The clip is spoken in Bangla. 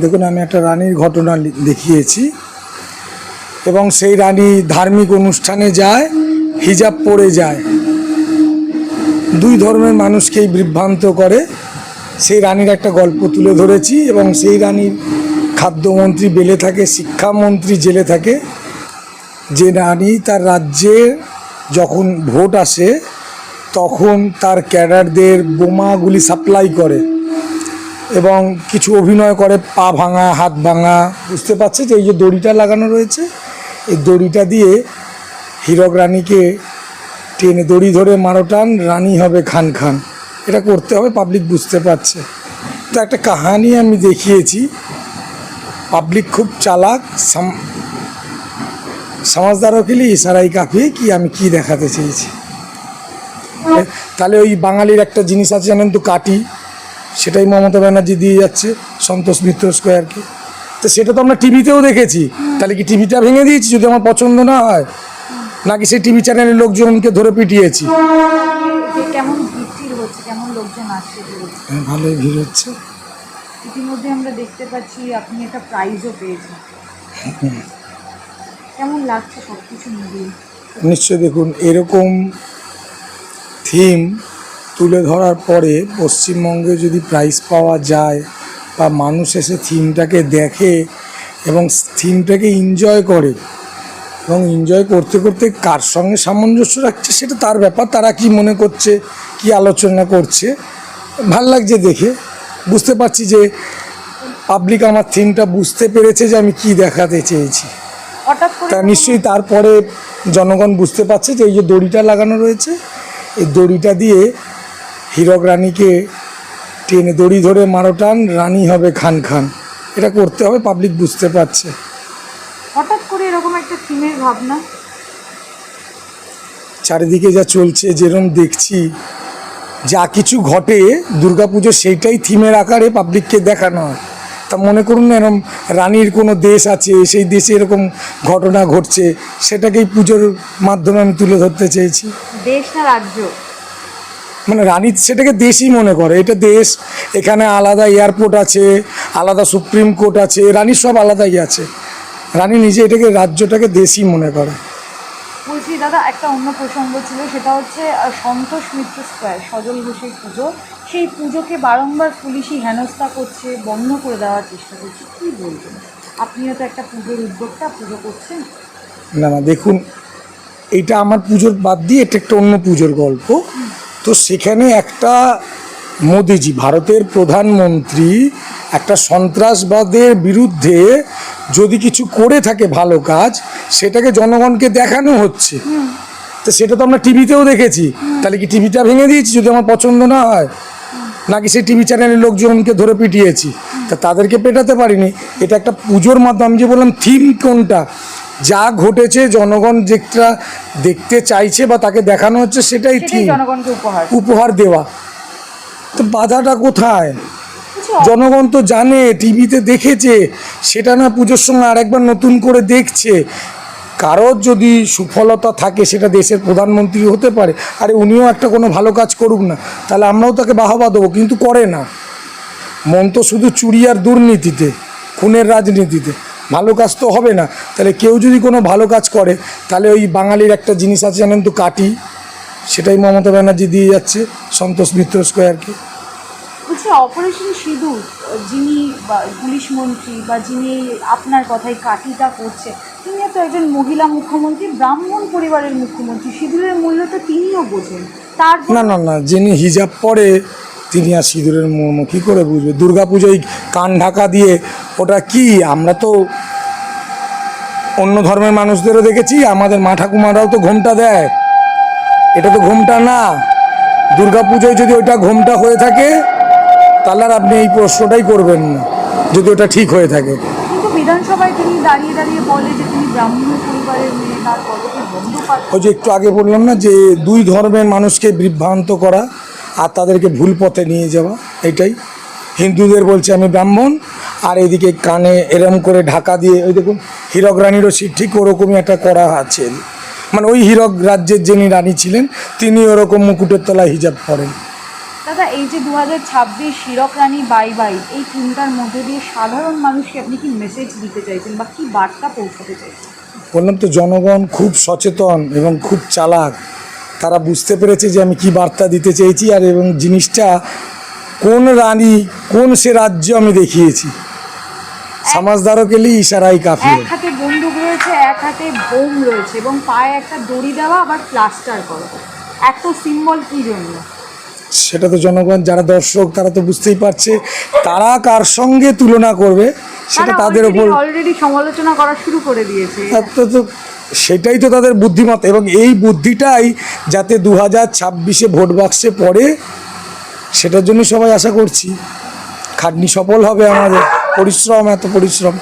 দেখুন, আমি একটা রানীর ঘটনা দেখিয়েছি। এবং সেই রানী ধার্মিক অনুষ্ঠানে যায়, হিজাব পরে যায়। দুই ধর্মের মানুষকেই বিভ্রান্ত করে। সেই রানীর একটা গল্প তুলে ধরেছি এবং সেই রানীর খাদ্যমন্ত্রী বেলে থাকে, শিক্ষামন্ত্রী জেলে থাকে। যে রানী তার রাজ্যে যখন ভোট আসে, তখন তার ক্যাডারদের বোমাগুলি সাপ্লাই করে। এবং কিছু অভিনয় করে, পা ভাঙা, হাত ভাঙা, বুঝতে পারছে যে এই যে দড়িটা লাগানো রয়েছে, এই দড়িটা দিয়ে হীরক রানীকে টেনে দড়ি ধরে মারো টান, রানী হবে খান খান। এটা করতে হবে পাবলিক বুঝতে পারছে। তো একটা কাহানি আমি দেখিয়েছি পাবলিক খুব চালাক, সাম সমাজদারও লিয়ে ইশারাই কাফি, কি আমি কি দেখাতে চেয়েছি? তাহলে ওই বাঙালির একটা জিনিস আছে, জানেন তো কাটি সেটাই মমতা ব্যানার্জি দিয়ে যাচ্ছে সন্তোষ মিত্র স্কোয়ারকে তো সেটা তো আমরা টিভিতেও দেখেছি। তাহলে কি টিভিটা ভেঙে দিয়েছি যদি আমার পছন্দ না হয়? নাকি সেই টিভি চ্যানেলের লোকজনকে ধরে পিটিয়েছি। হ্যাঁ, ভালোই ভিড় হচ্ছে। ইতিমধ্যে আমরা দেখতে পাচ্ছি আপনি একটা প্রাইজও পেয়েছেন। কেমন লাগছে সব কিছু মিলিয়ে? নিশ্চয়ই দেখুন এরকম থিম তুলে ধরার পরে পশ্চিমবঙ্গে যদি প্রাইজ পাওয়া যায় বা মানুষ এসে থিমটাকে দেখে এবং থিমটাকে এনজয় করে এবং এনজয় করতে করতে কার সঙ্গে সামঞ্জস্য রাখছে সেটা তার ব্যাপার তারা কি মনে করছে কি আলোচনা করছে ভালো লাগছে দেখে। বুঝতে পারছি যে পাবলিক আমার থিমটা বুঝতে পেরেছে যে আমি কি দেখাতে চেয়েছি। তা নিশ্চয়ই তারপরে জনগণ বুঝতে পারছে যে এই যে দড়িটা লাগানো রয়েছে এই দড়িটা দিয়ে হীরক রানীকে টেনে দড়ি ধরে মারো টান রানী হবে খান খান। এটা করতে হবে পাবলিক বুঝতে পারছে। হঠাৎ করে এরকম একটা থিমের ভাবনা? চারিদিকে যা চলছে যেরকম দেখছি যা কিছু ঘটে দুর্গাপুজো সেইটাই থিমের আকারে পাবলিককে দেখানো হয়। তা মনে করুন না এরকম রানীর কোনো দেশ আছে সেই দেশে এরকম ঘটনা ঘটছে সেটাকেই পুজোর মাধ্যমে আমি তুলে ধরতে চেয়েছি। দেশ না রাজ্য? মানে রানী সেটাকে দেশই মনে করে। এটা দেশ এখানে আলাদা এয়ারপোর্ট আছে আলাদা সুপ্রিম কোর্ট আছে রানীর সব আলাদাই আছে। রানী নিজে এটাকে রাজ্যটাকে দেশই মনে করে। বলছি দাদা একটা অন্য প্রসঙ্গ ছিল সেটা হচ্ছে সন্তোষ মিত্র স্কোয়ার সজল ঘোষের পুজো। সেই পুজোকে বারংবার পুলিশই হেনস্থা করছে বন্ধ করে দেওয়ার চেষ্টা করছে। কী বলবেন? আপনিও তো একটা পুজোর উদ্যোক্তা পুজো করছেন। না না দেখুন এইটা আমার পুজোর বাদ দিয়ে এটা একটা অন্য পুজোর গল্প। তো সেখানে একটা মোদিজি, ভারতের প্রধানমন্ত্রী একটা সন্ত্রাসবাদের বিরুদ্ধে যদি কিছু করে থাকে ভালো কাজ, সেটাকে জনগণকে দেখানো হচ্ছে। তো সেটা তো আমরা টিভিতেও দেখেছি। তাহলে কি টিভিটা ভেঙে দিয়েছি যদি আমার পছন্দ না হয়? নাকি সেই টিভি চ্যানেলের লোকজনকে ধরে পিটিয়েছি? তা তাদেরকে পেটাতে পারিনি। এটা একটা পুজোর মাধ্যমে, আমি যে বললাম থিম কোনটা? যা ঘটেছে জনগণ যেটা দেখতে চাইছে বা তাকে দেখানো হচ্ছে সেটাই ঠিক। জনগণকে উপহার। উপহার দেওয়া। তো বাধাটা কোথায়? জনগণ তো জানে টিভিতে দেখেছে সেটা না পুজোর সময় আরেকবার নতুন করে দেখছে। কারোর যদি সুফলতা থাকে সেটা দেশের প্রধানমন্ত্রী হতে পারে। আরে উনিও একটা কোনো ভালো কাজ করুক না তাহলে আমরাও তাকে বাহবা দেবো কিন্তু করে না। মন তো শুধু চুরি আর দুর্নীতিতে খুনের রাজনীতিতে। ভালো কাজ তো হবে না। তাহলে কেউ যদি কোনো ভালো কাজ করে তাহলে ওই বাঙালির একটা জিনিস আছে জানেন তো কাটি সেটাই মমতা ব্যানার্জি দিয়ে যাচ্ছে সন্তোষ মিত্র স্কোয়ারকে বলছি অপারেশন সিঁদুর যিনি বা পুলিশ মন্ত্রী বা যিনি আপনার কথায় কাটিটা করছে তিনি তো একজন মহিলা মুখ্যমন্ত্রী ব্রাহ্মণ পরিবারের মুখ্যমন্ত্রী সিঁদুরের মূল্য তো তিনিও বোঝেন। তার না না না যিনি হিজাব পরে তিনি আর সিঁদুরের মর্ম কী করে বুঝবে। দুর্গা পুজোয় কান ঢাকা দিয়ে ওটা কি? আমরা তো অন্য ধর্মের মানুষদেরও দেখেছি আমাদের মা ঠাকুমারাও তো ঘোমটা দেয়। এটা তো ঘোমটা না। দুর্গা পুজোয় যদি ওইটা ঘোমটা হয়ে থাকে তাহলে আর আপনি এই প্রশ্নটাই করবেন না যদি ওটা ঠিক হয়ে থাকে। বিধানসভায় তিনি দাঁড়িয়ে দাঁড়িয়ে বলে যে তিনি ব্রাহ্মণ পরিবারের মেয়ে তার পদকে বন্ধ পাচ্ছে। ওই যে একটু আগে বললাম না যে দুই ধর্মের মানুষকে বিভ্রান্ত করা আর তাদেরকে ভুল পথে নিয়ে যাওয়া এটাই। হিন্দুদের বলছে আমি ব্রাহ্মণ আর এদিকে কানে এরম করে ঢাকা দিয়ে ওই দেখুন হীরক রানীরও সে- ঠিক ওরকমই একটা করা আছে। মানে ওই হীরক রাজ্যের যিনি রানী ছিলেন তিনি ওরকম মুকুটের তলায় হিজাব পরেন। দাদা এই যে দু হাজার ছাব্বিশ শিরক রানী বাই বাই এই তিনটার মধ্যে দিয়ে সাধারণ মানুষকে আপনি কি মেসেজ দিতে চাইছেন বা কি বার্তা পৌঁছাতে চাইছেন? বললাম তো জনগণ খুব সচেতন এবং খুব চালাক। তারা বুঝতে পেরেছে যে আমি কি বার্তা দিতে চেয়েছি আর এবং জিনিসটা কোন রানী কোন সে রাজ্য আমি দেখিয়েছি। সমাজদারও কেলি ইশারাই কাফি এক হাতে বন্দুক রয়েছে এক হাতে বোম রয়েছে এবং পায়ে একটা দড়ি দেওয়া আবার প্লাস্টার করা। এত সিম্বল কি জন্য? সেটা তো জনগণ যারা দর্শক তারা তো বুঝতেই পারছে। তারা কার সঙ্গে তুলনা করবে সেটা তাদের ওপর অলরেডি সমালোচনা করা শুরু করে দিয়েছে। তো তো সেটাই তো তাদের বুদ্ধিমত্তা। এবং এই বুদ্ধিটাই যাতে দু হাজার ছাব্বিশে ভোট বাক্সে পড়ে সেটার জন্য সবাই আশা করছি। খাটনি সফল হবে আমাদের। পরিশ্রম এত পরিশ্রম।